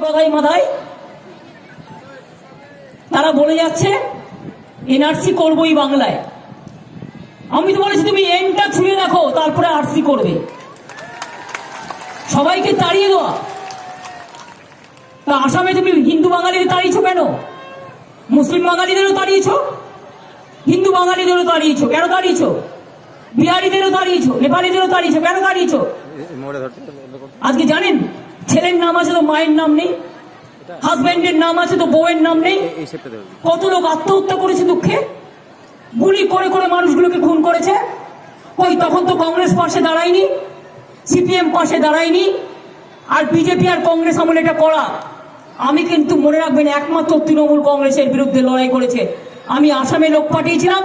গদাই মাদাই তারা বলে যাচ্ছে এনআরসি করবই বাংলায় আমি তো বলেছি তুমি এনটা ছুঁয়ে দেখো তারপরে আরসি করবে সবাইকে তাড়িয়ে দেওয়া তা আসামে তুমি হিন্দু বাঙালিদের তাড়িয়েছো কেন মুসলিম বাঙালিদেরও তাড়িয়েছো হিন্দু বাঙালিদেরও তাড়িয়েছো কেন তাড়িয়েছো বিহারিদেরও তাড়িয়েছো নেপালিদেরও তাড়িয়েছো কেন তাড়িয়েছো আজকে জানেন ছেলের নাম আছে তো মায়ের নাম নেই হাজবেন্ডের নাম আছে তো বউয়ের নাম নেই। কত লোক আত্মহত্যা করেছে দুঃখে? গুলি করে করে মানুষগুলোকে খুন করেছে। ওই তখন তো কংগ্রেস পাশে দাঁড়ায়নি, সিপিএম পাশে দাঁড়ায়নি, আর বিজেপি আর কংগ্রেস আমলে এটা করা। আমি কিন্তু মনে রাখবেন একমাত্র তৃণমূল কংগ্রেসের বিরুদ্ধে লড়াই করেছে। আমি আসামে লোক পাঠিয়েছিলাম,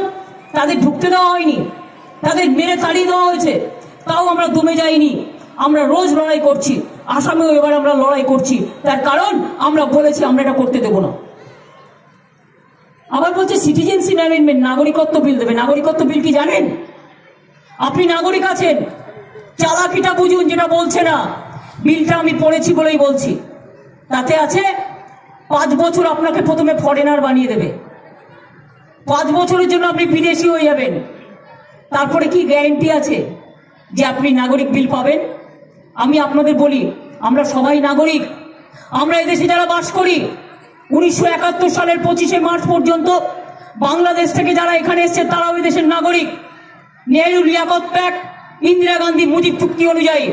তাদের ঢুকতে দেওয়া হয়নি, তাদের মেরে তাড়িয়ে দেওয়া হয়েছে। তাও আমরা দমে যাইনি, আমরা রোজ লড়াই করছি। আসামেও এবার আমরা লড়াই করছি। তার কারণ আমরা বলেছি, আমরা এটা করতে দেবো না। আবার বলছে সিটিজেনশিপ অ্যামেন্ডমেন্ট নাগরিকত্ব বিল দেবে। নাগরিকত্ব বিল কি জানেন? আপনি নাগরিক আছেন। চালাকিটা বুঝুন, যেটা বলছে না। বিলটা আমি পড়েছি বলেই বলছি। তাতে আছে, পাঁচ বছর আপনাকে প্রথমে ফরেনার বানিয়ে দেবে। পাঁচ বছরের জন্য আপনি বিদেশি হয়ে যাবেন। তারপরে কি গ্যারেন্টি আছে যে আপনি নাগরিক বিল পাবেন? আমি আপনাদের বলি, আমরা সবাই নাগরিক। আমরা এদেশে যারা বাস করি, উনিশশো একাত্তর সালের পঁচিশে মার্চ পর্যন্ত বাংলাদেশ থেকে যারা এখানে এসছে, তারাও এদেশের নাগরিক। নেহরু লিয়াকত প্যাক, ইন্দিরা গান্ধী মুজিব চুক্তি অনুযায়ী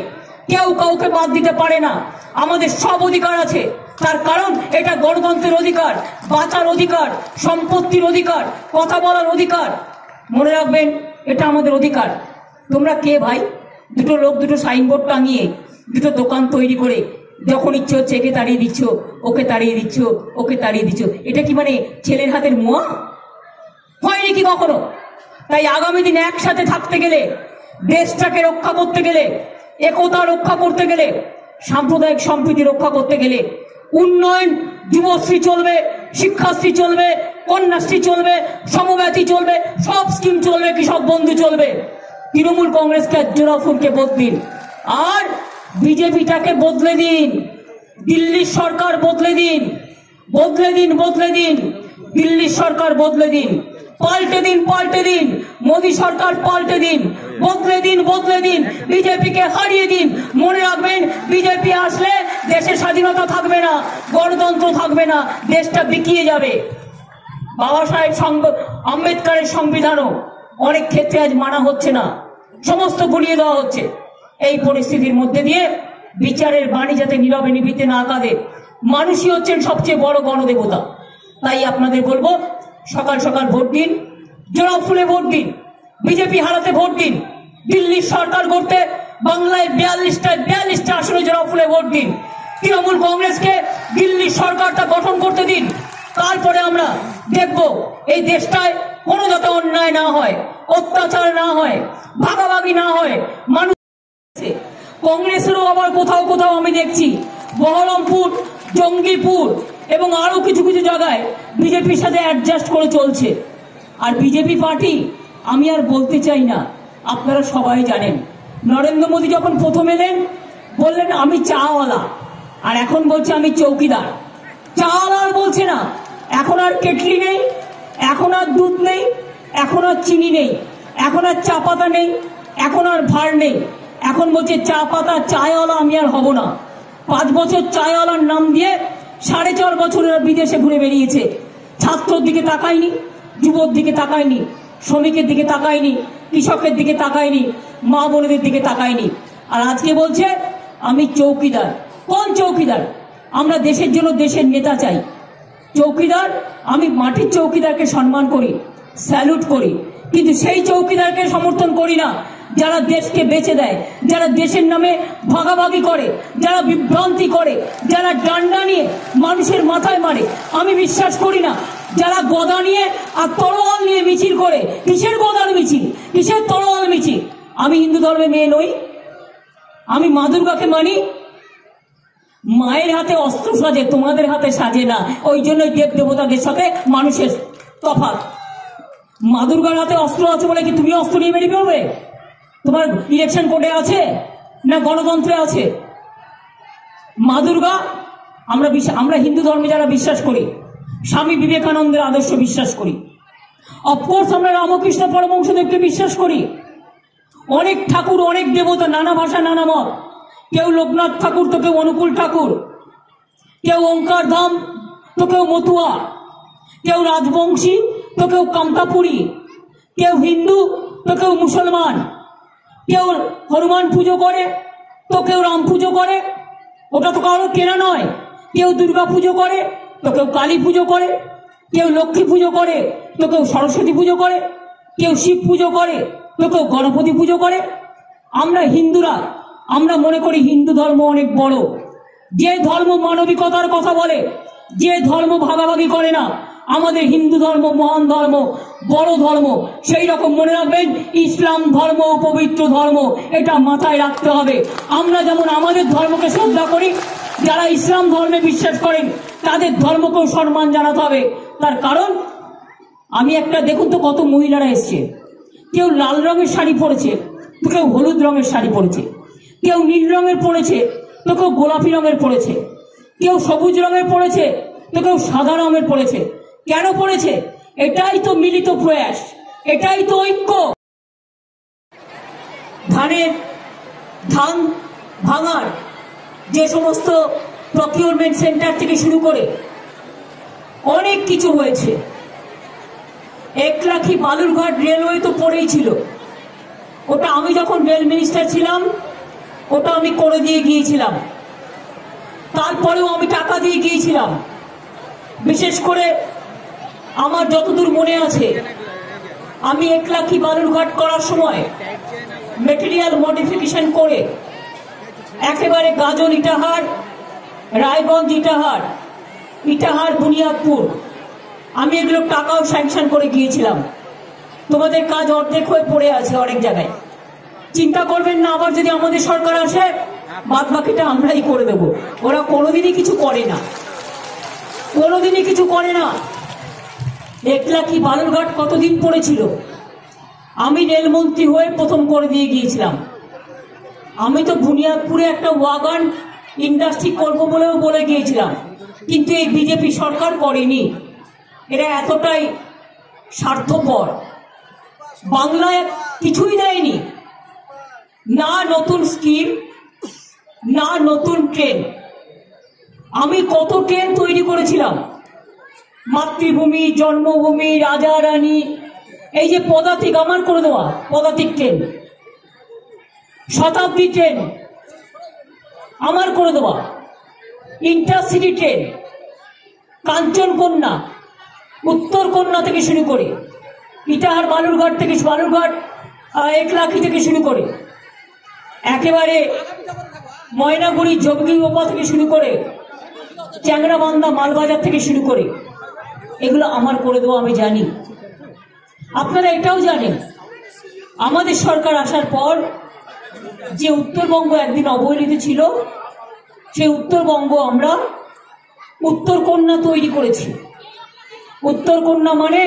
কেউ কাউকে বাদ দিতে পারে না। আমাদের সব অধিকার আছে। তার কারণ এটা গণতন্ত্রের অধিকার, বাঁচার অধিকার, সম্পত্তির অধিকার, কথা বলার অধিকার। মনে রাখবেন, এটা আমাদের অধিকার। তোমরা কে ভাই? দুটো লোক দুটো সাইনবোর্ড টাঙিয়ে দুটো দোকান তৈরি করে যখন ইচ্ছে হচ্ছে একে তাড়িয়ে দিচ্ছ, ওকে তাড়িয়ে দিচ্ছ, ওকে তাড়িয়ে দিচ্ছ। এটা কি মানে ছেলের হাতের মোয়া? হয়নি কি কখনো? তাই আগামী দিন একসাথে থাকতে গেলে, দেশটাকে রক্ষা করতে গেলে, একতা রক্ষা করতে গেলে, সাম্প্রদায়িক সম্প্রীতি রক্ষা করতে গেলে, উন্নয়ন, যুবশ্রী চলবে, শিক্ষাশ্রী চলবে, কন্যাশ্রী চলবে, সমব্যাথী চলবে, সব স্কিম চলবে, কৃষক বন্ধু চলবে। তৃণমূল কংগ্রেসকে জোড়াফুলকে বদলিন। আর বিজেপিটাকে বদলে দিন। দিল্লির সরকার বদলে দিন। বদলে দিন বদলে দিন। দিল্লির সরকার বদলে দিন। পাল্টে দিন পাল্টে দিন। মোদী সরকার পাল্টে দিন। বদলে দিন বদলে দিন। বিজেপিকে হারিয়ে দিন। মনে রাখবেন, বিজেপি আসলে দেশে স্বাধীনতা থাকবে না, গণতন্ত্র থাকবে না, দেশটা বিকিয়ে যাবে। বাবা সাহেব আম্বেদকরের সংবিধানও অনেক ক্ষেত্রে আজ মানা হচ্ছে না। সমস্ত গুলিয়ে দেওয়া হচ্ছে। এই পরিস্থিতির মধ্যে দিয়ে বিচারের বাণী যাতে নীরবে নিভিতে না কাঁদে, মানুষই হচ্ছেন সবচেয়ে বড় গণদেবতা। তাই আপনাদের বলব, সকাল সকাল ভোট দিন, জোড়া ফুলে ভোট দিন, বিজেপি হারাতে ভোট দিন, দিল্লির সরকার করতে বাংলায় বিয়াল্লিশটা বিয়াল্লিশটা আসনে জোড়া ফুলে ভোট দিন, তৃণমূল কংগ্রেসকে দিল্লির সরকারটা গঠন করতে দিন। তারপরে আমরা দেখব, এই দেশটায় কোনো যাতে অন্যায় না হয়, অত্যাচার না হয়, ভাগাভাগি না হয়, মানুষ কংগ্রেসেরও আবার কোথাও কোথাও আমি দেখছি, বহরমপুর, জঙ্গিপুর এবং আরও কিছু কিছু জায়গায় বিজেপির সাথে অ্যাডজাস্ট করে চলছে। আর বিজেপি পার্টি, আমি আর বলতে চাই না, আপনারা সবাই জানেন। নরেন্দ্র মোদী যখন প্রথম এলেন, বললেন, আমি চাওয়ালা। আর এখন বলছে, আমি চৌকিদার। চাওয়ালা আর বলছে না। এখন আর কেটলি নেই এখন আর দুধ নেই, এখন আর চিনি নেই, এখন আর চা পাতা নেই, এখন আর ভার নেই। এখন বলছে চা পাতা, চায়ওয়ালা আমি আর হব না। পাঁচ বছর চায়ওয়ালার নাম দিয়ে সাড়ে চার বছর বিদেশে ঘুরে বেরিয়েছে ছাত্রর দিকে তাকায়নি, যুবর দিকে তাকায়নি, শ্রমিকের দিকে তাকায়নি, কৃষকের দিকে তাকায়নি, মা বোনেদের দিকে তাকায়নি। আর আজকে বলছে, আমি চৌকিদার। কোন চৌকিদার? আমরা দেশের জন্য দেশের নেতা চাই। চৌকিদার, আমি মাটির চৌকিদারকে সম্মান করি স্যালুট করি, কিন্তু সেই চৌকিদারকে সমর্থন করি না, যারা দেশকে বেচে দেয়, যারা দেশের নামে ভাগাভাগি করে, যারা বিভ্রান্তি করে, যারা ডান্ডা নিয়ে মানুষের মাথায় মারে, আমি বিশ্বাস করি না, যারা গদা নিয়ে আর তরোয়াল নিয়ে মিছিল করে, কিসের গদার মিছিল, কিসের তরোয়াল মিছিল? আমি হিন্দু ধর্মে মেয়ে নই, আমি মা দুর্গাকে মানি মায়ের হাতে অস্ত্র সাজে, তোমাদের হাতে সাজে না। ওই জন্যই দেব দেবতাদের সাথে মানুষের তফাৎ। মা দুর্গার হাতে অস্ত্র আছে বলে কি তুমি অস্ত্র নিয়ে বেরিয়ে পড়বে? তোমার ইলেকশন কোর্টে আছে না গণতন্ত্রে আছে? মা দুর্গা, আমরা আমরা হিন্দু ধর্মে যারা বিশ্বাস করি, স্বামী বিবেকানন্দের আদর্শ বিশ্বাস করি। অফকোর্স আমরা রামকৃষ্ণ পরমংশদেবকে বিশ্বাস করি। অনেক ঠাকুর, অনেক দেবতা, নানা ভাষা নানা মত। কেউ লোকনাথ ঠাকুর, তো কেউ অনুকূল ঠাকুর। কেউ ওঙ্কার ধাম, তো কেউ মতুয়া। কেউ রাজবংশী, তো কেউ কামতাপুরী কেউ হিন্দু, তো কেউ মুসলমান। কেউ হনুমান পুজো করে, তো কেউ রাম পুজো করে। ওটা তো কারও কেনা নয়। কেউ দুর্গা পুজো করে, তো কেউ কালী পুজো করে। কেউ লক্ষ্মী পুজো করে, তো কেউ সরস্বতী পুজো করে। কেউ শিব পুজো করে, তো কেউ গণপতি পুজো করে। আমরা হিন্দুরা আমরা মনে করি হিন্দু ধর্ম অনেক বড়। যে ধর্ম মানবিকতার কথা বলে, যে ধর্ম ভাগাভাগি করে না, আমাদের হিন্দু ধর্ম, মহান ধর্ম, বড় ধর্ম, সেই রকম মনে রাখবেন, ইসলাম ধর্ম, পবিত্র ধর্ম, এটা মাথায় রাখতে হবে। আমরা যেমন আমাদের ধর্মকে শ্রদ্ধা করি, যারা ইসলাম ধর্মে বিশ্বাস করেন, তাদের ধর্মকেও সম্মান জানাতে হবে। তার কারণ, আমি একটা, দেখুন তো কত মহিলারা এসছে। কেউ লাল রঙের শাড়ি পরেছে, কেউ হলুদ রঙের শাড়ি পরেছে। কেউ নীল রঙের পড়েছে, তো কেউ গোলাপি রঙের পড়েছে। কেউ সবুজ রঙের পড়েছে, তো কেউ সাদা রঙের পড়েছে। কেন পড়েছে? এটাই তো মিলিত প্রয়াস, এটাই তো ঐক্য। ধানের ধান ভাঙার যে সমস্ত প্রকিউরমেন্ট সেন্টার থেকে শুরু করে অনেক কিছু হয়েছে। একলাখি বালুরঘাট রেলওয়ে তো পড়েই ছিল। ওটা আমি যখন রেল মিনিস্টার ছিলাম ওটা আমি করে দিয়ে গিয়েছিলাম। তারপরেও আমি টাকা দিয়ে গিয়েছিলাম। বিশেষ করে আমার যতদূর মনে আছে, আমি একলাখি বালুরঘাট করার সময় মেটেরিয়াল মডিফিকেশন করে একেবারে গাজল ইটাহার, রায়গঞ্জ ইটাহার ইটাহার বুনিয়াদপুর, আমি এগুলো টাকাও স্যাংশন করে গিয়েছিলাম। তোমাদের কাজ অর্ধেক হয়ে পড়ে আছে অনেক জায়গায়। চিন্তা করবেন না, আবার যদি আমাদের সরকার আসে বাদ বাকিটা আমরাই করে দেব। ওরা কোনোদিনই কিছু করে না। কোনোদিনই কিছু করে না। একলা কি বালুরঘাট কতদিন পড়েছিল? আমি রেলমন্ত্রী হয়ে প্রথম করে দিয়ে গিয়েছিলাম। আমি তো বুনিয়াদপুরে একটা ওয়াগান ইন্ডাস্ট্রি করব বলেও বলে গিয়েছিলাম। কিন্তু এই বিজেপি সরকার করেনি। এরা এতটাই স্বার্থপর। বাংলায় কিছুই দেয়নি। না নতুন স্কিম, না নতুন ট্রেন। আমি কত ট্রেন তৈরি করেছিলাম? মাতৃভূমি, জন্মভূমি রাজা রানী এই যে পদাতিক, আমার করে দেওয়া, পদাতিক ট্রেন। শতাব্দী ট্রেন, আমার করে দেওয়া। ইন্টারসিটি ট্রেন, কাঞ্চনকন্যা উত্তর কন্যা থেকে শুরু করে, ইটাহার, বালুরঘাট থেকে, বালুরঘাট একলাখি থেকে শুরু করে। একেবারে ময়নাগুড়ি জগনি ওপা থেকে শুরু করে চ্যাংরাবান্ধা মালবাজার থেকে শুরু করে এগুলো আমার করে দেওয়া আমি জানি। আপনারা এটাও জানেন, আমাদের সরকার আসার পর যে উত্তরবঙ্গ একদিন অবহেলিত ছিল, সেই উত্তরবঙ্গ আমরা উত্তরকন্যা তৈরি করেছি। উত্তরকন্যা মানে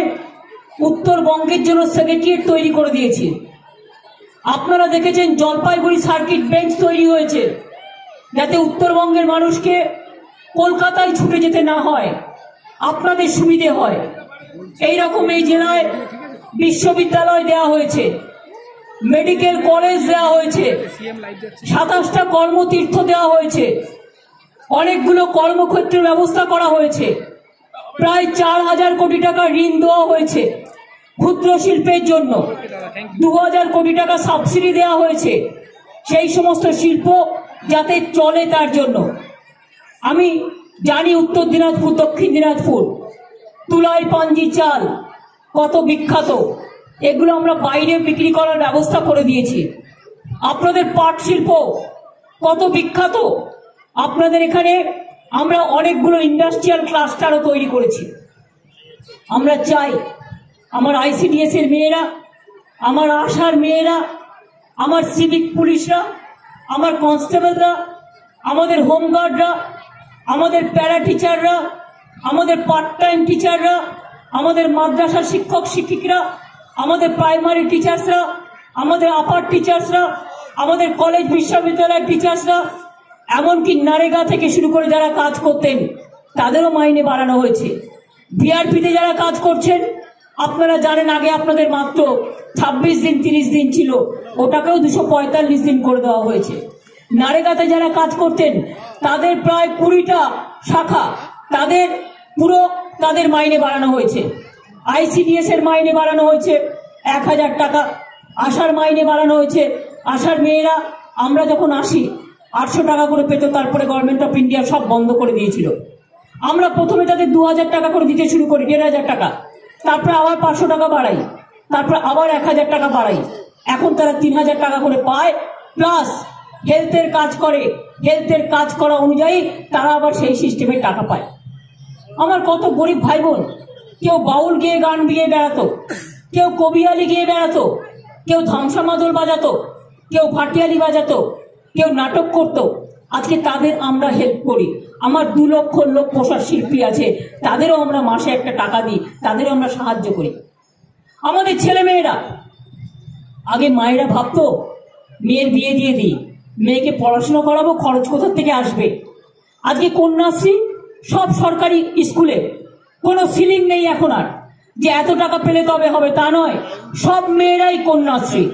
উত্তরবঙ্গের জন্য সেক্রেটারিয়েট তৈরি করে দিয়েছি। আপনারা দেখেছেন জলপাইগুড়ি সার্কিট বেঞ্চ তৈরি হয়েছে, যাতে উত্তরবঙ্গের মানুষকে কলকাতায় ছুটে যেতে না হয়, আপনাদের সুবিধে হয়। এই রকম এই জেলায় বিশ্ববিদ্যালয় দেওয়া হয়েছে, মেডিকেল কলেজ দেওয়া হয়েছে, সাতাশটা কর্মতীর্থ দেওয়া হয়েছে, অনেকগুলো কর্মক্ষেত্রের ব্যবস্থা করা হয়েছে, প্রায় চার হাজার কোটি টাকা ঋণ দেওয়া হয়েছে ক্ষুদ্র শিল্পের জন্য। দু হাজার কোটি টাকা সাবসিডি দেওয়া হয়েছে। সেই সমস্ত শিল্প যাতে চলে তার জন্য। আমি জানি উত্তর দিনাজপুর, দক্ষিণ দিনাজপুর, তুলাই পাঞ্জি চাল, কত বিখ্যাত। এগুলো আমরা বাইরে বিক্রি করার ব্যবস্থা করে দিয়েছি। আপনাদের পাট শিল্প কত বিখ্যাত। আপনাদের এখানে আমরা অনেকগুলো ইন্ডাস্ট্রিয়াল ক্লাস্টারও তৈরি করেছি। আমরা চাই, আমার আইসিডিএস এর মেয়েরা আমার আশার মেয়েরা, আমার সিভিক পুলিশরা, আমার কনস্টেবলরা আমাদের হোমগার্ডরা আমাদের প্যারা টিচাররা আমাদের পার্ট টাইম টিচাররা আমাদের মাদ্রাসা শিক্ষক শিক্ষিকরা, আমাদের প্রাইমারি টিচার্সরা আমাদের আপার টিচার্সরা আমাদের কলেজ বিশ্ববিদ্যালয়ের টিচার্সরা এমনকি নারেগা থেকে শুরু করে যারা কাজ করতেন, তাদেরও মাইনে বাড়ানো হয়েছে। বিআরপিতে যারা কাজ করছেন আপনারা জানেন আগে আপনাদের মাত্র ছাব্বিশ দিন, তিরিশ দিন ছিল। ওটাকেও দুশো পঁয়তাল্লিশ দিন করে দেওয়া হয়েছে। নারেগাতে যারা কাজ করতেন, তাদের প্রায় কুড়িটা শাখা তাদের পুরো তাদের মাইনে বাড়ানো হয়েছে। আইসিডিএস এর মাইনে বাড়ানো হয়েছে এক হাজার টাকা, আশার মাইনে বাড়ানো হয়েছে। আশার মেয়েরা, আমরা যখন আসি, আটশো টাকা করে পেত, তারপরে গভর্নমেন্ট অফ ইন্ডিয়া সব বন্ধ করে দিয়েছিল। আমরা প্রথমে তাদের দু হাজার টাকা করে দিতে শুরু করি, দেড় হাজার টাকা। তারপরে আবার পাঁচশো টাকা বাড়াই। তারপরে আবার এক হাজার টাকা বাড়াই। এখন তারা তিন হাজার টাকা করে পায়। প্লাস হেলথের কাজ করে। হেলথের কাজ করা অনুযায়ী তারা আবার সেই সিস্টেমে টাকা পায়। আমার কত গরিব ভাই বোন কেউ বাউল গিয়ে গান গিয়ে বেড়াতো, কেউ কবিয়ালি গিয়ে বেড়াতো, কেউ ধামসা মাদল বাজাতো, কেউ ভাটিয়ালি বাজাতো, কেউ নাটক করতো। আজকে তাদের আমরা হেল্প করি। আমার দু লক্ষ লোক পোষার শিল্পী আছে, তাদেরও আমরা মাসে একটা টাকা দিই, তাদেরও আমরা সাহায্য করি। আমাদের ছেলে মেয়েরা আগে মায়েরা ভাবতো, মেয়ের বিয়ে দিয়ে দিই, মেয়েকে পড়াশোনা করাবো, খরচ কোথার থেকে আসবে? আজকে কন্যাশ্রী, সব সরকারি স্কুলে, কোনো সিলিং নেই এখন আর। যে এত টাকা পেলে তবে হবে তা নয়, সব মেয়েরাই কন্যাশ্রী।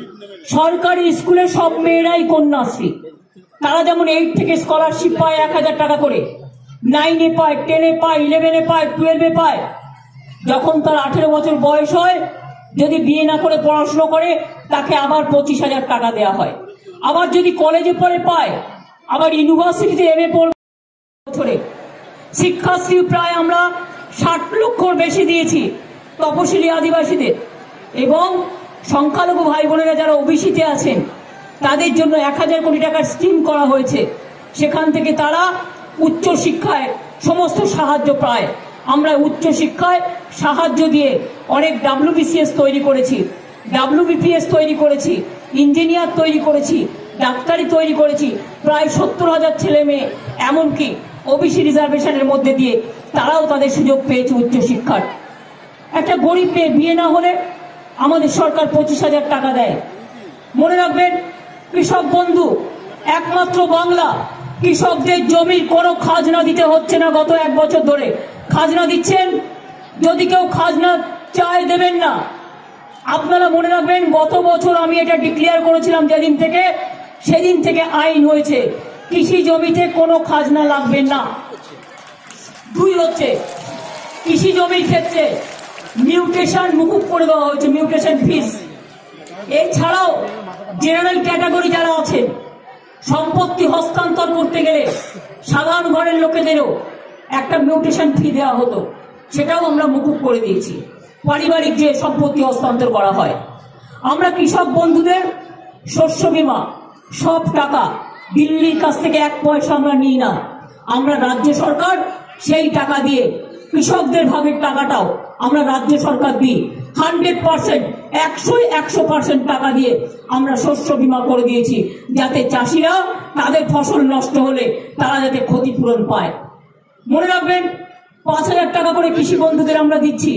সরকারি স্কুলে সব মেয়েরাই কন্যাশ্রী। তারা যেমন এইট থেকে স্কলারশিপ পায় এক হাজার টাকা করে নাইনে পায় টেনে পায় ইলেভেনে পায় টুয়েলভে পায়, যখন তার আঠেরো বছর বয়স হয়, যদি বিয়ে না করে পড়াশুনো করে, তাকে আবার পঁচিশ হাজার টাকা দেওয়া হয়। আবার যদি কলেজে পড়ে পায়, আবার ইউনিভার্সিটিতে এম এ পড়বে বছরে। শিক্ষাশ্রী প্রায় আমরা ষাট লক্ষর বেশি দিয়েছি তপশিলি আদিবাসীদের। এবং সংখ্যালঘু ভাই বোনেরা যারা ওবিসিতে আছেন তাদের জন্য এক হাজার কোটি টাকার স্কিম করা হয়েছে। সেখান থেকে তারা উচ্চ শিক্ষায় সমস্ত সাহায্য পায়। আমরা উচ্চ শিক্ষায় সাহায্য দিয়ে অনেক ডাব্লিউবিসিএস তৈরি করেছি। ডাব্লিউবিপিএস তৈরি করেছি, ইঞ্জিনিয়ার তৈরি করেছি, ডাক্তারি তৈরি করেছি। প্রায় সত্তর হাজার ছেলে মেয়ে, এমনকি ওবিসি রিজার্ভেশনের মধ্যে দিয়ে তারাও তাদের সুযোগ পেয়েছে উচ্চশিক্ষার একটা গরিব মেয়ে বিয়ে না হলে আমাদের সরকার পঁচিশ হাজার টাকা দেয়। মনে রাখবেন কৃষক বন্ধু, একমাত্র বাংলা, কৃষকদের জমির কোনো খাজনা দিতে হচ্ছে না গত এক বছর ধরে। খাজনা দিচ্ছেন, যদি কেউ খাজনা চায় দেবেন না। আপনারা মনে রাখবেন, গত বছর আমি এটা ডিক্লেয়ার করেছিলাম যেদিন থেকে, সেদিন থেকে আইন হয়েছে, কৃষি জমিতে কোনো খাজনা লাগবে না। দুই হচ্ছে, কৃষি জমির ক্ষেত্রে মিউটেশন মুকুব করে দেওয়া হয়েছে মিউটেশন ফিস এছাড়াও জেনারেল ক্যাটাগরি যারা আছেন, সম্পত্তি হস্তান্তর করতে গেলে সাধারণ ঘরের লোকেদেরও একটা মিউটেশন ফি দেওয়া হতো। সেটাও আমরা মুকুব করে দিয়েছি। পারিবারিক যে সম্পত্তি হস্তান্তর করা হয়। আমরা কৃষক বন্ধুদের শস্য বীমা, সব টাকা দিল্লির কাছ থেকে এক পয়সা আমরা নিই না। আমরা রাজ্য সরকার সেই টাকা দিয়ে কৃষকদের ভাগের টাকাটাও আমরা রাজ্য সরকার দিই। হান্ড্রেড পার্সেন্ট একশো একশো পার্সেন্ট টাকা দিয়ে আমরা শস্য বিমা করে দিয়েছি, যাতে চাষিরা তাদের ফসল নষ্ট হলে তারা যাতে ক্ষতিপূরণ পায়। মনে রাখবেন, পাঁচ হাজার টাকা করে কৃষি বন্ধুদের আমরা দিচ্ছি।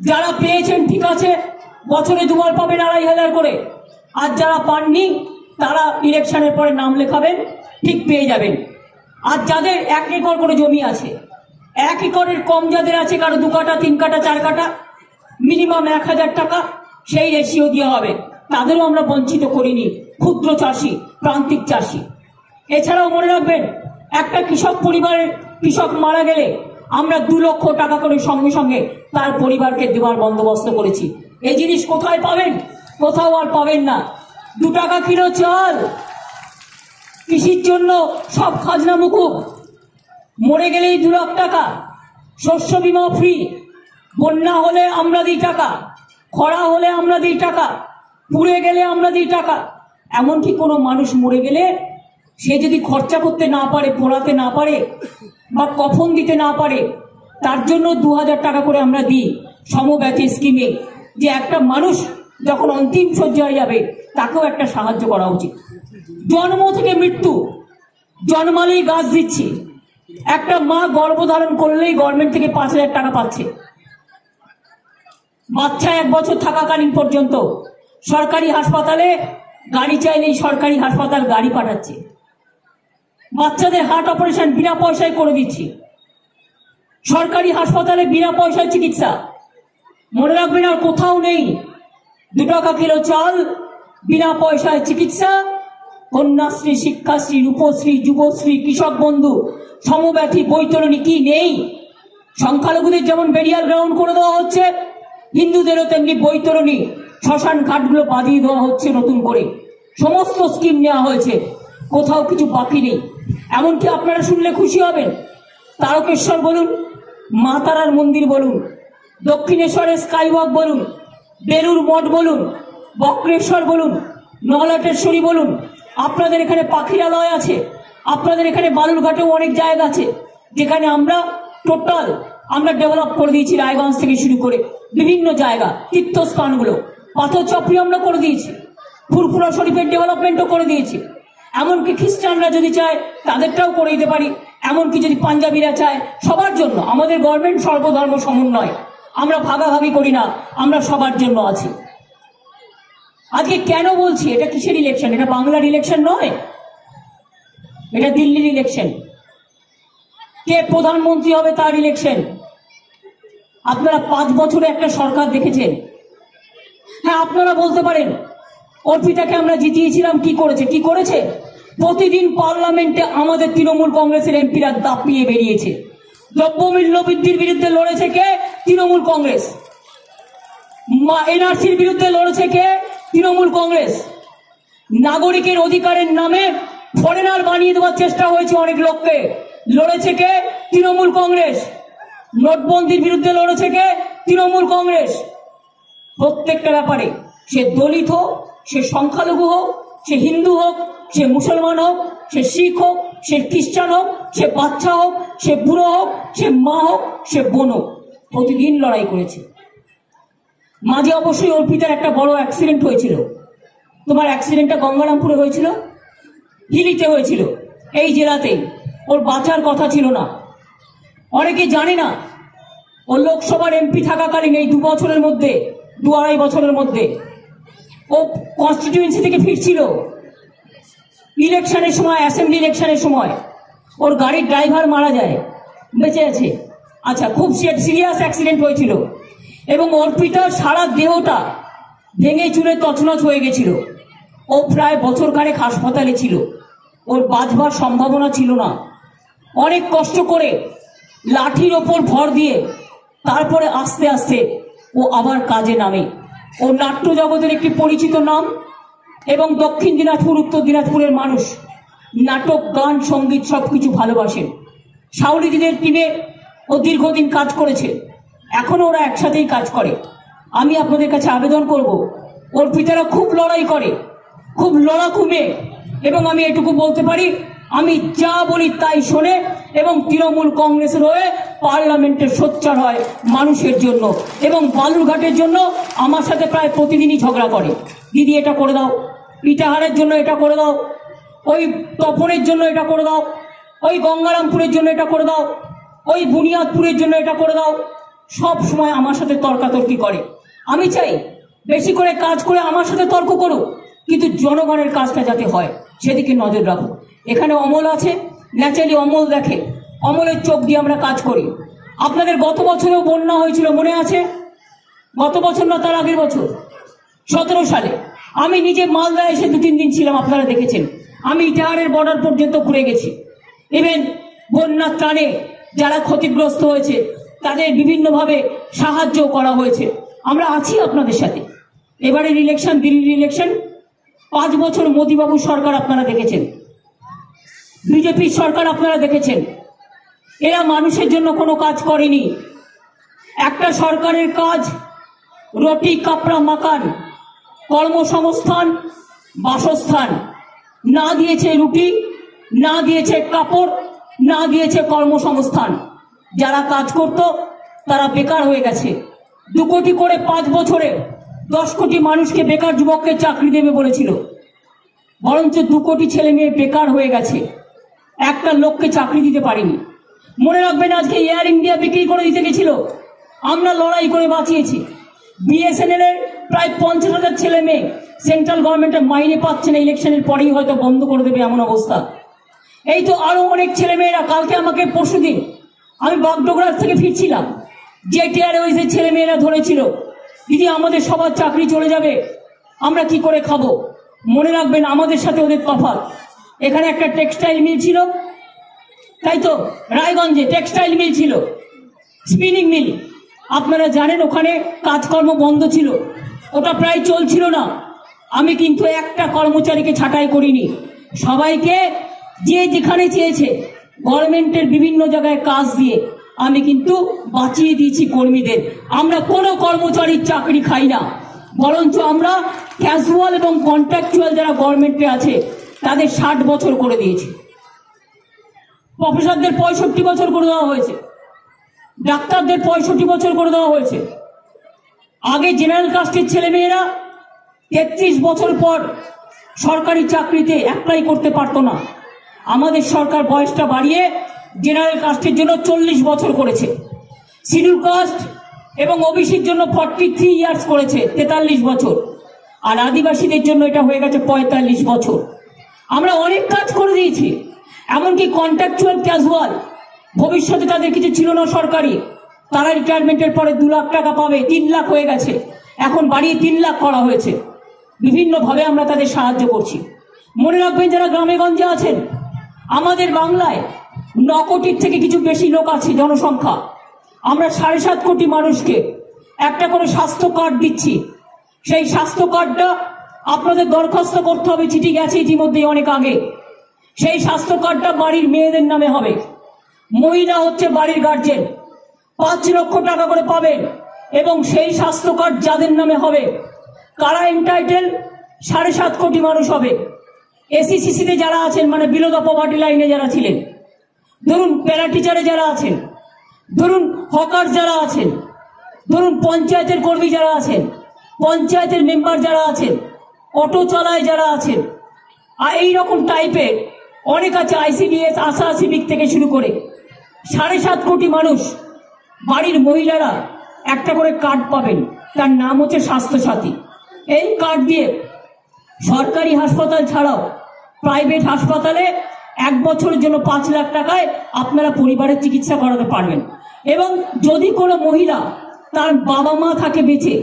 যারা পেয়েছেন, ঠিক আছে, বছরে দুবার পাবেন আড়াই হাজার করে। আর যারা পাননি, তারা ইলেকশনের পরে নাম লেখাবেন, ঠিক পেয়ে যাবেন। আর যাদের এক একর করে জমি আছে, এক একরের কম যাদের আছে, কারও দু কাটা, তিন কাটা, চার কাটা মিনিমাম এক হাজার টাকা সেই রেশিও দেওয়া হবে। তাদেরও আমরা বঞ্চিত করিনি, ক্ষুদ্র চাষি, প্রান্তিক চাষি। এছাড়াও মনে রাখবেন, একটা কৃষক পরিবারের কৃষক মারা গেলে আমরা দু লক্ষ টাকা করে সঙ্গে সঙ্গে তার পরিবারকে দেওয়ার বন্দোবস্ত করেছি। এই জিনিস কোথায় পাবেন? কোথাও আর পাবেন না। দু টাকা কিলো চাল। কৃষির জন্য সব খাজনা মুকুব। মরে গেলেই দু লাখ টাকা। শস্য বিমা ফ্রি বন্যা হলে আমরা দিই টাকা, খরা হলে আমরা দিই টাকা, পুড়ে গেলে আমরা দিই টাকা। এমনকি কোনো মানুষ মরে গেলে সে যদি খরচা করতে না পারে, পোড়াতে না পারে বা কফন দিতে না পারে, তার জন্য দু হাজার টাকা করে আমরা দিই সমব্যথী স্কিমে। যে একটা মানুষ যখন অন্তিম সজ্জায় যাবে, তাকেও একটা সাহায্য করা উচিত। জন্ম থেকে মৃত্যু, জন্মালেই গাছ দিচ্ছি। একটা মা গর্ভধারণ করলেই গভর্নমেন্ট থেকে পাঁচ হাজার টাকা পাচ্ছে। বাচ্চা এক বছর থাকাকালীন পর্যন্ত সরকারি হাসপাতালে গাড়ি চাইলেই সরকারি হাসপাতাল গাড়ি পাঠাচ্ছে। বাচ্চাদের হার্ট অপারেশন বিনা পয়সায় করে দিচ্ছি। সরকারি হাসপাতালে বিনা পয়সায় চিকিৎসা। মনে রাখবেন আর কোথাও নেই। দু টাকা কিলো চাল, বিনা পয়সায় চিকিৎসা। কন্যাশ্রী, শিক্ষাশ্রী, রূপশ্রী, যুবশ্রী, কৃষক বন্ধু, সমব্যথী, বৈতরণী কি নেই? সংখ্যালঘুদের যেমন বেরিয়াল গ্রাউন্ড করে দেওয়া হচ্ছে হিন্দুদেরও তেমনি বৈতরণী শ্মশান ঘাটগুলো বাঁধিয়ে দেওয়া হচ্ছে নতুন করে। সমস্ত স্কিম নেওয়া হয়েছে। কোথাও কিছু বাকি নেই। এমনকি আপনারা শুনলে খুশি হবেন। তারকেশ্বর বলুন, মা তারার মন্দির বলুন, দক্ষিণেশ্বরের স্কাইওয়াক বলুন বেলুর মঠ বলুন, বক্রেশ্বর বলুন নলাটেশ্বরী বলুন, আপনাদের এখানে পাখিরালয় আছে, আপনাদের এখানে বালুরঘাটেও অনেক জায়গা আছে, যেখানে আমরা টোটাল আমরা ডেভেলপ করে দিয়েছি রায়গঞ্জ থেকে শুরু করে বিভিন্ন জায়গা, তীর্থস্থানগুলো। পাথর চপড়ি আমরা করে দিয়েছি। ফুরফুরা শরীফের ডেভেলপমেন্টও করে দিয়েছি। এমনকি খ্রিস্টানরা যদি চায়, তাদেরটাও করে দিতে পারি। এমনকি যদি পাঞ্জাবিরা চায়, সবার জন্য। আমাদের গভর্নমেন্ট সর্বধর্ম সমন্বয়। আমরা ভাগাভাগি করি না, আমরা সবার জন্য আছি। আজকে কেন বলছি? এটা কিসের ইলেকশন এটা বাংলার ইলেকশন নয়। এটা দিল্লির ইলেকশন কে প্রধানমন্ত্রী হবে তার ইলেকশন আপনারা পাঁচ বছরে একটা সরকার দেখেছেন? হ্যাঁ আপনারা বলতে পারেন, অর্পিতাকে আমরা জিতিয়েছিলাম, কি করেছে? কি করেছে? প্রতিদিন পার্লামেন্টে আমাদের তৃণমূল কংগ্রেসের এমপিরা দাপিয়ে বেরিয়েছে। দ্রব্যমূল্য বৃদ্ধির বিরুদ্ধে লড়েছে কে? তৃণমূল কংগ্রেস। এনআরসির বিরুদ্ধে লড়েছে কে? তৃণমূল কংগ্রেস। নাগরিকের অধিকারের নামে ফরেনার বানিয়ে দেওয়ার চেষ্টা হয়েছে অনেক লোককে। লড়েছে কে? তৃণমূল কংগ্রেস। নোটবন্দির বিরুদ্ধে লড়েছে কে? তৃণমূল কংগ্রেস। প্রত্যেকটা ব্যাপারে সে দলিত হোক, সে সংখ্যালঘু হোক, সে হিন্দু হোক, সে মুসলমান হোক, সে শিখ হোক, সে খ্রিস্টান হোক, সে বাচ্চা হোক, সে বুড়ো হোক, সে মা হোক, সে বোন হোক, প্রতিদিন লড়াই করেছে। মাঝে অবশ্যই অর্পিতার একটা বড় অ্যাক্সিডেন্ট হয়েছিল। তোমার অ্যাক্সিডেন্টটা গঙ্গারামপুরে হয়েছিল? হিলিতে হয়েছিল। এই জেলাতেই। ওর বাঁচার কথা ছিল না। অনেকে জানে না, ও লোকসভার এমপি থাকাকালীন এই দু বছরের মধ্যে, দু আড়াই বছরের মধ্যে, ও কনস্টিটিউয়েন্সি থেকে ফিরছিল। ইলেকশনের সময় অ্যাসেম্বলি ইলেকশনের সময়, ওর গাড়ির ড্রাইভার মারা যায়, বেঁচে আছে। আচ্ছা খুব সিরিয়াস অ্যাক্সিডেন্ট হয়েছিল এবং অর্পিতার সারা দেহটা ভেঙে চুরে তছনছ হয়ে গেছিল। ও প্রায় বছর খানেক হাসপাতালে ছিল। ওর বাঁচবার সম্ভাবনা ছিল না। অনেক কষ্ট করে লাঠির ওপর ভর দিয়ে তারপরে আস্তে আস্তে ও আবার কাজে নামে। ও নাট্য জগতের একটি পরিচিত নাম এবং দক্ষিণ দিনাজপুর, উত্তর দিনাজপুরের মানুষ নাটক, গান, সংগীত সব কিছু ভালোবাসেন সাউরিদিদের টিমে ও দীর্ঘদিন কাজ করেছে। এখনও ওরা একসাথেই কাজ করে। আমি আপনাদের কাছে আবেদন করব, ওর পিতারা খুব লড়াই করে, খুব লড়াকু মেয়ে এবং আমি এটুকু বলতে পারি আমি যা বলি তাই শোনে এবং তৃণমূল কংগ্রেসের হয়ে পার্লামেন্টে সোচ্চার হয় মানুষের জন্য এবং বালুরঘাটের জন্য আমার সাথে প্রায় প্রতিদিনই ঝগড়া করে। দিদি, এটা করে দাও। ইটাহারের জন্য এটা করে দাও। ওই তপনের জন্য এটা করে দাও। ওই গঙ্গারামপুরের জন্য এটা করে দাও। ওই বুনিয়াদপুরের জন্য এটা করে দাও। সব সময় আমার সাথে তর্কাতর্কি করে। আমি চাই বেশি করে কাজ করে আমার সাথে তর্ক করুক, কিন্তু জনগণের কাজটা যাতে হয়, সেদিকে নজর রাখো এখানে অমল আছে ন্যাচারালি অমল দেখে, অমলের চোখ দিয়ে আমরা কাজ করি। আপনাদের গত বছরেও বন্যা হয়েছিল, মনে আছে? গত বছর না, তার আগের বছর? সতেরো সালে। আমি নিজে মালদা এসে দু তিন দিন ছিলাম, আপনারা দেখেছেন। আমি ইটাহারের বর্ডার পর্যন্ত ঘুরে গেছি। ইভেন বন্যার ত্রাণে যারা ক্ষতিগ্রস্ত হয়েছে, তাদের বিভিন্নভাবে সাহায্য করা হয়েছে। আমরা আছি আপনাদের সাথে। এবারের ইলেকশন দিল্লির ইলেকশন পাঁচ বছর মোদীবাবু সরকার আপনারা দেখেছেন। বিজেপির সরকার আপনারা দেখেছেন। এরা মানুষের জন্য কোনো কাজ করেনি। একটা সরকারের কাজ, রুটি, কাপড়া, মাকান, কর্মসংস্থান, বাসস্থান। না দিয়েছে রুটি, না দিয়েছে কাপড়, না দিয়েছে কর্মসংস্থান। যারা কাজ করত, তারা বেকার হয়ে গেছে। দু কোটি করে পাঁচ বছরে দশ কোটি মানুষকে বেকার যুবককে চাকরি দেবে বলেছিল। বরঞ্চ দু কোটি ছেলে মেয়ে বেকার হয়ে গেছে। একটা লোককে চাকরি দিতে পারিনি। মনে রাখবেন আজকে এয়ার ইন্ডিয়া বিক্রি করে দিতে গেছিল। আমরা লড়াই করে বাঁচিয়েছি। বিএসএনএল এর প্রায় পঞ্চাশ হাজার ছেলে মেয়ে সেন্ট্রাল গভর্নমেন্টের মাইনে পাচ্ছে না, ইলেকশনের পরেই হয়তো বন্ধ করে দেবে এমন অবস্থা। এই তো আরও অনেক ছেলে মেয়েরা কালকে আমাকে পরশুদিন আমি বাগডোগরার থেকে ফিরছিলাম। যে এয়ারওয়েজের ছেলে মেয়েরা ধরেছিল, দিদি, আমাদের সবার চাকরি চলে যাবে, আমরা কি করে খাব? মনে রাখবেন আমাদের সাথে ওদের তফাৎ। এখানে একটা টেক্সটাইল মিল ছিল। তাই তো? রায়গঞ্জে টেক্সটাইল মিল ছিল। Spinning mill. আপনারা জানেন ওখানে কাজকর্ম বন্ধ ছিল। ওটা প্রায় চলছিল না। আমি কিন্তু একটা কর্মচারীকে ছাঁটাই করিনি। সবাইকে যে যেখানে চেয়েছে গভর্নমেন্টের বিভিন্ন জায়গায় কাজ দিয়ে আমি কিন্তু বাঁচিয়ে দিয়েছি কর্মীদের। আমরা কোনো কর্মচারীর চাকরি খাই না। বরঞ্চ আমরা ক্যাজুয়াল এবং কন্ট্রাকচুয়াল যারা গভর্নমেন্টে আছে তাদের ষাট বছর করে দিয়েছে। প্রফেসরদের পঁয়ষট্টি বছর করে দেওয়া হয়েছে। ডাক্তারদের পঁয়ষট্টি বছর করে দেওয়া হয়েছে। আগে জেনারেল কাস্টের ছেলেমেয়েরা তেত্রিশ বছর পর সরকারি চাকরিতে অ্যাপ্লাই করতে পারতো না। আমাদের সরকার বয়সটা বাড়িয়ে জেনারেল কাস্টের জন্য চল্লিশ বছর করেছে। শিডিউল কাস্ট এবং ওবিসির জন্য ফর্টি থ্রি ইয়ার্স করেছে, তেতাল্লিশ বছর। আর আদিবাসীদের জন্য এটা হয়ে গেছে পঁয়তাল্লিশ বছর। আমরা অনেক কাজ করে দিয়েছি। এমনকি কন্ট্রাকচুয়াল ক্যাজুয়াল ভবিষ্যতে তাদের কিছু ছিল না সরকারি, তারা রিটায়ারমেন্টের পরে দু লাখ টাকা পাবে, তিন লাখ হয়ে গেছে। এখন বাড়িয়ে তিন লাখ করা হয়েছে। বিভিন্নভাবে আমরা তাদের সাহায্য করছি। মনে রাখবেন যারা গ্রামে গঞ্জে আছেন, আমাদের বাংলায় ন কোটির থেকে কিছু বেশি লোক আছে জনসংখ্যা। আমরা সাড়ে সাত কোটি মানুষকে একটা করে স্বাস্থ্য কার্ড দিচ্ছি। সেই স্বাস্থ্য কার্ডটা আপনাদের দরখাস্ত করতে হবে, চিঠি গেছে ইতিমধ্যে অনেক আগে। সেই স্বাস্থ্য কার্ডটা বাড়ির মেয়েদের নামে হবে। মহিলা হচ্ছে বাড়ির গার্জেন পাঁচ লক্ষ টাকা করে পাবেন এবং সেই স্বাস্থ্য কার্ড যাদের নামে হবে কারা এন্টাইটেল সাড়ে সাত কোটি মানুষ হবে। এসিসিসিতে যারা আছেন মানে বিলো দ্য পভার্টি লাইনে যারা ছিলেন, ধরুন প্যারা টিচারে যারা আছেন, ধরুন হকার যারা আছেন, ধরুন পঞ্চায়েতের কর্মী যারা আছেন, পঞ্চায়েতের মেম্বার যারা আছেন অটো চালায় যারা আছেন আর এইরকম টাইপের অনেক আছে আইসিডিএস আশা সিভিক থেকে শুরু করে। সাড়ে সাত কোটি মানুষ, বাড়ির মহিলারা একটা করে কার্ড পাবেন। তার নাম হচ্ছে স্বাস্থ্যসাথী। এই কার্ড দিয়ে সরকারি হাসপাতাল ছাড়াও প্রাইভেট হাসপাতালে এক বছরের জন্য পাঁচ লাখ টাকায় আপনারা পরিবারের চিকিৎসা করাতে পারবেন। এবং যদি কোনো মহিলা তার বাবা মা থাকে বেঁচে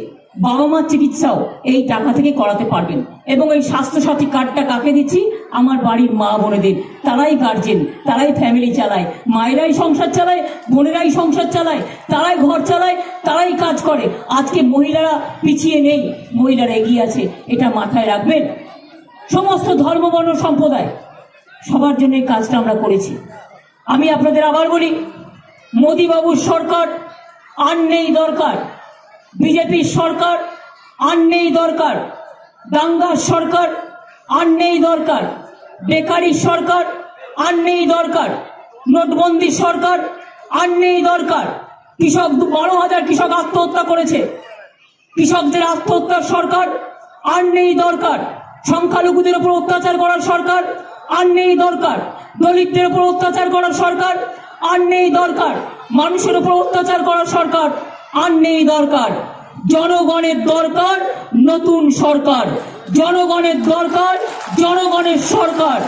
বাবা মার চিকিৎসাও এই টাকা থেকে করাতে পারবেন। এবং এই স্বাস্থ্যসাথী কার্ডটা কাকে দিচ্ছি? আমার বাড়ির মা বোনেদের। তারাই গার্জেন তারাই ফ্যামিলি চালায়। মায়েরাই সংসার চালায়, বোনেরাই সংসার চালায়, তারাই ঘর চালায়, তারাই কাজ করে। আজকে মহিলারা পিছিয়ে নেই, মহিলারা এগিয়ে আছে। এটা মাথায় রাখবেন। সমস্ত ধর্ম, বর্ণ, সম্প্রদায়, সবার জন্য এই কাজটা আমরা করেছি। আমি আপনাদের আবার বলি, মোদীবাবুর সরকার আর নেই দরকার। বিজেপির সরকার, আর নেই দরকার। দাঙ্গার সরকার, আর নেই দরকার। বেকারি সরকার, আর নেই দরকার। নোটবন্দি সরকার, আর নেই দরকার। কৃষক বারো হাজার কৃষক আত্মহত্যা করেছে। কৃষকদের আত্মহত্যার সরকার, আর নেই দরকার। সংখ্যালঘুদের উপর অত্যাচার করার সরকার, আর নেই দরকার। দলিতদের উপর অত্যাচার করার সরকার, আর নেই দরকার। মানুষের উপর অত্যাচার করার সরকার আর নেই দরকার। জনগণের দরকার, নতুন সরকার। জনগণের দরকার, জনগণের সরকার।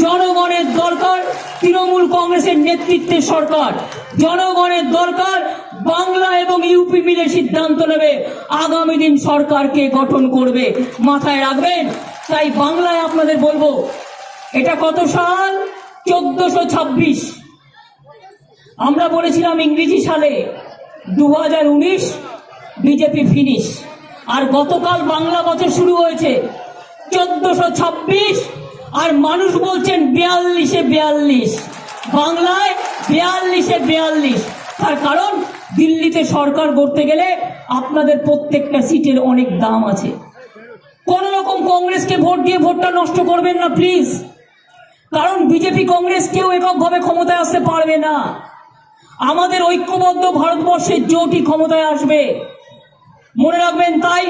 জনগণের দরকার, তৃণমূল কংগ্রেসের নেতৃত্বের সরকার। জনগণের দরকার, বাংলা এবং ইউপি মিলে সিদ্ধান্ত নেবে, আগামী দিন সরকারকে গঠন করবে। মাথায় রাখবেন, তাই বাংলায় আপনাদের বলব, এটা কত সাল? চোদ্দশো ছাব্বিশ। আমরা বলেছিলাম ইংরেজি সালে দু হাজার উনিশ বিজেপি ফিনিশ আর গতকাল বাংলা বছর শুরু হয়েছে চোদ্দশো ছাব্বিশ। আর মানুষ বলছেন বিয়াল্লিশে বিয়াল্লিশ। বাংলায় বিয়াল্লিশে বিয়াল্লিশ। তার কারণ, দিল্লিতে সরকার গড়তে গেলে আপনাদের প্রত্যেকটা সিটের অনেক দাম আছে। কোন রকম কংগ্রেসকে ভোট দিয়ে ভোটটা নষ্ট করবেন না প্লিজ কারণ বিজেপি কংগ্রেস কেউ এককভাবে ক্ষমতায় আসতে পারবে না। আমাদের ঐক্যবদ্ধ ভারতবর্ষের জোটই ক্ষমতায় আসবে। মনে রাখবেন তাই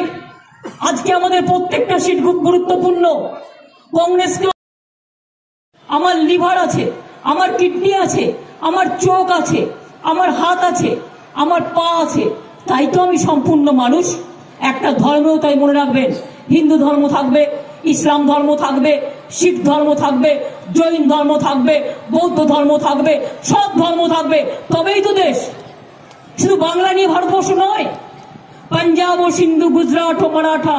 আজকে আমাদের প্রত্যেকটা সিট খুব গুরুত্বপূর্ণ। কংগ্রেসকে আমার লিভার আছে, আমার কিডনি আছে, আমার চোখ আছে, আমার হাত আছে, আমার পা আছে। তাই তো আমি সম্পূর্ণ মানুষ, একটা ধর্মেও তাই মনে রাখবেন। হিন্দু ধর্ম থাকবে, ইসলাম ধর্ম থাকবে শিখ ধর্ম থাকবে, জৈন ধর্ম থাকবে, বৌদ্ধ ধর্ম থাকবে সব ধর্ম থাকবে, তবেই তো দেশ। শুধু বাংলা নিয়ে ভারতবর্ষ নয়, পাঞ্জাব ও সিন্ধু, গুজরাট ও মারাঠা,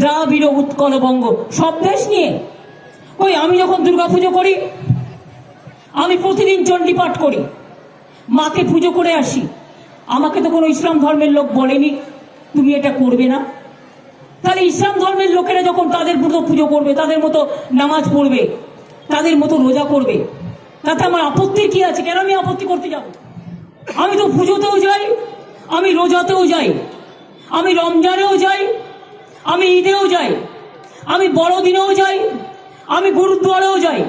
দ্রাবিড় উৎকল বঙ্গ, সব দেশ নিয়ে। ওই আমি যখন দুর্গাপুজো করি, আমি প্রতিদিন চণ্ডী পাঠ করি। মাকে পুজো করে আসি। আমাকে তো কোনো ইসলাম ধর্মের লোক বলেনি, তুমি এটা করবে না। তাহলে ইসলাম ধর্মের লোকেরা যখন তাদের মতো পুজো করবে, তাদের মতো নামাজ পড়বে, তাদের মতো রোজা করবে, তাতে আমার আপত্তি কি আছে? কেন আমি আপত্তি করতে যাব? আমি তো পুজোতেও যাই, আমি রোজাতেও যাই, আমি রমজানেও যাই, আমি ঈদেও যাই, আমি বড়দিনেও যাই, আমি গুরুদ্বারেও যাই।